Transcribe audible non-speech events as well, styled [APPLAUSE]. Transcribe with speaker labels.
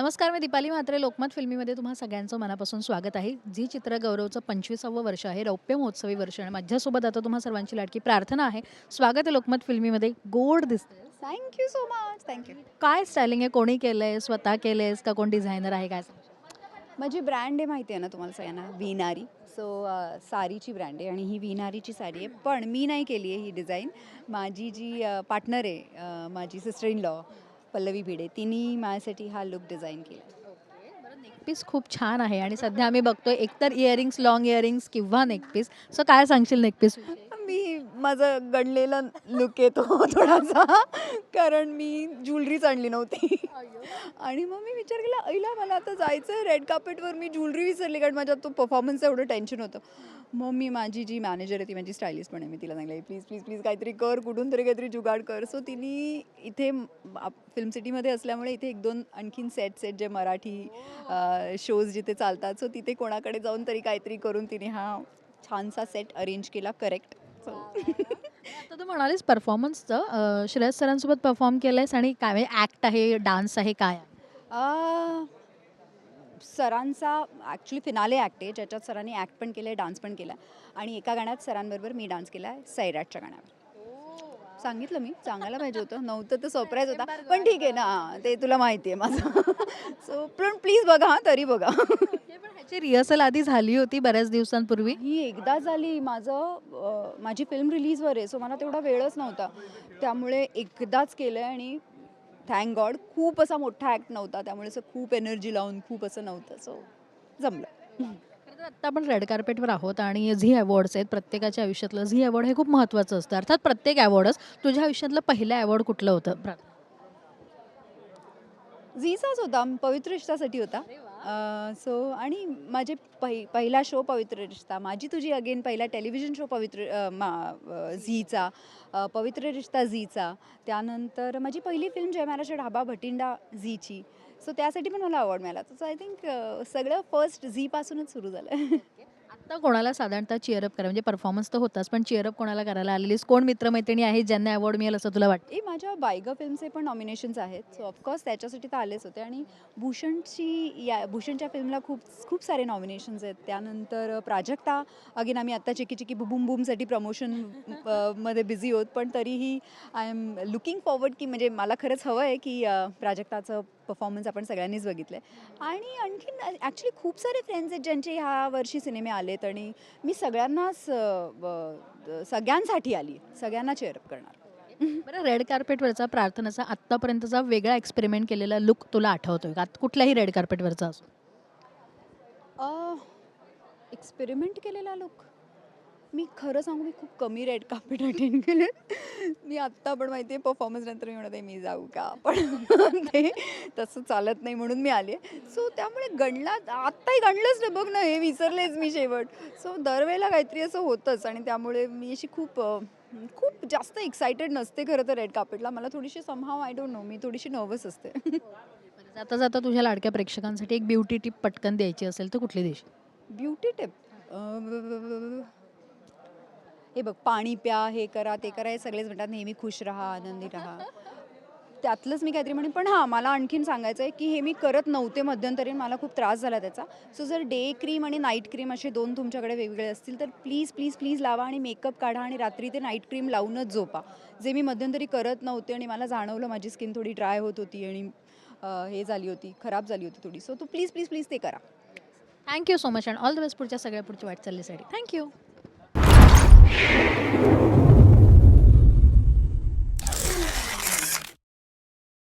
Speaker 1: नमस्कार मी दीपाली म्हात्रे लोकमत फिल्मीमध्ये तुम्हा सगळ्यांचं मनापासून स्वागत आहे. जी चित्रगौरवचं पंचवीसावं वर्ष आहे रौप्य महोत्सवी वर्ष आणि माझ्यासोबत आता तुम्हा सर्वांची लाडकी प्रार्थना आहे. स्वागत आहे लोकमत फिल्मीमध्ये. गोड दिसते
Speaker 2: thank you so much thank you
Speaker 1: काय स्टायलिंग आहे? कोणी केलं आहे स्वतः केलं आहेस का? कोण डिझायनर आहे? काय?
Speaker 2: माझी ब्रँड आहे माहिती आहे ना तुम्हाला सगळ्यांना? विनारी सो सारीची ब्रँड आहे आणि ही विनारीची साडी आहे. पण मी नाही केली आहे ही डिझाईन माझी जी पार्टनर आहे माझी sister in law Pallavi Bhide तिने माझ्यासाठी हा लुक डिझाईन केला.
Speaker 1: नेकपीस खूप छान आहे आणि सध्या आम्ही बघतोय एकतर इयरिंग्स लॉंग इयरिंग्स किंवा नेकपीस सो काय सांगशील नेकपीस
Speaker 2: माझं गणलेला लुक येतो [LAUGHS] थोडासा. कारण मी ज्वेलरीच आणली नव्हती. आणि मग मी विचार केला ऐला मला आता जायचं आहे रेड कार्पेटवर मी ज्वेलरी विसरली कारण माझ्या तो परफॉर्मन्सचं एवढं टेन्शन होतं. मग मी माझी जी मॅनेजर आहे ती माझी स्टायलिस्ट पण आहे. मी तिला सांगितलं प्लीज प्लीज प्लीज काहीतरी कर कुठून तरी काहीतरी जुगाड कर. सो तिने इथे फिल्म सिटीमध्ये असल्यामुळे इथे एक दोन आणखीन सेट्स आहेत जे मराठी शोज जिथे चालतात. सो तिथे कोणाकडे जाऊन तरी काहीतरी करून तिने हा छानसा सेट अरेंज केला करेक्ट सो
Speaker 1: आता तू म्हणालीस परफॉर्मन्सचं श्रेयस सरांसोबत परफॉर्म केलंयस आणि काय ॲक्ट आहे डान्स आहे काय आहे?
Speaker 2: सरांचा ॲक्च्युली फिनाले ॲक्ट आहे ज्याच्यात सरांनी ॲक्ट पण केलं आहे डान्स पण केला आणि एका गाण्यात सरांबरोबर मी डान्स केला आहे सैराटच्या गाण्यावर. सांगितलं मी सांगायला पाहिजे होतं. नव्हतं तर सरप्राईज होता. पण ठीक आहे ना ते तुला माहिती आहे माझं. [LAUGHS] सो पण प्लीज बघा हां तरी बघा. [LAUGHS]
Speaker 1: ह्याची रिहर्सल आधी झाली होती बऱ्याच दिवसांपूर्वी?
Speaker 2: ही एकदा झाली. माझं अ, माझी फिल्म रिलीजवर आहे सो मला तेवढा वेळच नव्हता. त्यामुळे एकदाच केलं आहे आणि थँक गॉड खूप असा मोठा ॲक्ट नव्हता. त्यामुळे असं खूप एनर्जी लावून खूप असं नव्हतं. सो जमलं.
Speaker 1: खरं तर आत्ता आपण रेड कार्पेटवर आहोत आणि झी अवॉर्ड्स आहेत प्रत्येकाच्या आयुष्यातलं. झी अवॉर्ड हे खूप महत्त्वाचं असतं. अर्थात प्रत्येक अवॉर्डच तुझ्या आयुष्यातलं पहिलं अवॉर्ड कुठलं होतं प्रा-
Speaker 2: झीचाच होता. पवित्र रिश्तासाठी होता. सो आणि माझे पहि पहिला शो पवित्र रिश्ता माझी तुझी अगेन पहिला टेलिव्हिजन शो पवित्र मा झीचा पवित्र रिश्ता झीचा. त्यानंतर माझी पहिली फिल्म जयमालाच्या ढाबा भटिंडा झीची. सो त्यासाठी पण मला अवॉर्ड मिळाला. सो आय थिंक सगळं फर्स्ट झीपासूनच सुरू झालं. [LAUGHS]
Speaker 1: आता कोणाला साधारणतः चिअरअप करा म्हणजे परफॉर्मन्स तर होताच पण चिअरअप कोणाला करायला आलेलीस? कोण मित्रमैत्रिणी आहेत ज्यांना अवॉर्ड मिळेल असं तुला वाटतं
Speaker 2: ए माझ्या बायगा फिल्मचे पण नॉमिनेशन्स आहेत. सो ऑफकोर्स त्याच्यासाठी तर आलेच होते. आणि भूषणची या भूषणच्या फिल्मला खूप खूप सारे नॉमिनेशन्स आहेत. त्यानंतर प्राजक्ता. अगेन आम्ही आत्ता चिकी चिकी बुबुम बुमसाठी प्रमोशनमध्ये बिझी होत पण तरीही आय एम लुकिंग फॉरवर्ड की म्हणजे मला खरंच हवं आहे की प्राजक्ताचं परफॉर्मन्स आपण सगळ्यांनीच बघितलं आहे आणि आणखीन ॲक्च्युली खूप सारे फ्रेंड्स आहेत ज्यांचे ह्या वर्षी सिनेमे आलेत आणि मी सगळ्यांनाच सगळ्यांसाठी आली सगळ्यांना चेअरअप करणार. [LAUGHS]
Speaker 1: बरं रेड कार्पेटवरचा प्रार्थनाचा आत्तापर्यंतचा वेगळा एक्सपेरिमेंट केलेला लुक तुला आठवतोय का? कुठल्याही रेड कार्पेटवरचा असो.
Speaker 2: एक्सपेरिमेंट केलेला लुक मी खरं सांगू मी खूप कमी रेड कार्पेट अटेंड केले मी आत्ता पण माहिती आहे परफॉर्मन्स नंतर मी म्हणत आहे मी जाऊ का? पण ते तसं चालत नाही म्हणून मी आले सो त्यामुळे गणला आत्ताही गणलंच नाही बघ ना हे विसरलेच मी शेवट. सो दरवेळेला काहीतरी असं होतंच आणि त्यामुळे मी अशी खूप खूप जास्त एक्सायटेड नसते खरं तर रेड कार्पेटला मला थोडीशी समहाव आय डोंट नो मी थोडीशी नर्वस असते.
Speaker 1: जाता जाता तुझ्या लाडक्या प्रेक्षकांसाठी एक ब्युटी टिप पटकन द्यायची असेल तर कुठली देश
Speaker 2: ब्युटी टिप हे बघ पाणी प्या हे करा ते करा हे सगळेच म्हणतात नेहमी खुश राहा आनंदी राहा. त्यातलंच मी काहीतरी म्हणेन पण हां मला आणखीन सांगायचं आहे की हे मी करत नव्हते मध्यंतरी मला खूप त्रास झाला त्याचा. सो जर डे क्रीम आणि नाईट क्रीम असे दोन तुमच्याकडे वेगवेगळे असतील तर प्लीज प्लीज प्लीज लावा आणि मेकअप काढा आणि रात्री ते नाईट क्रीम लावूनच झोपा. जे मी मध्यंतरी करत नव्हते आणि मला जाणवलं माझी स्किन थोडी ड्राय होत होती आणि हे झाली होती खराब झाली होती थोडी. सो तू प्लीज प्लीज प्लीज ते करा.
Speaker 1: Thank you so much and all the best पुढच्या सगळ्या पुढच्या वाटचालीसाठी. Thank you Thank you.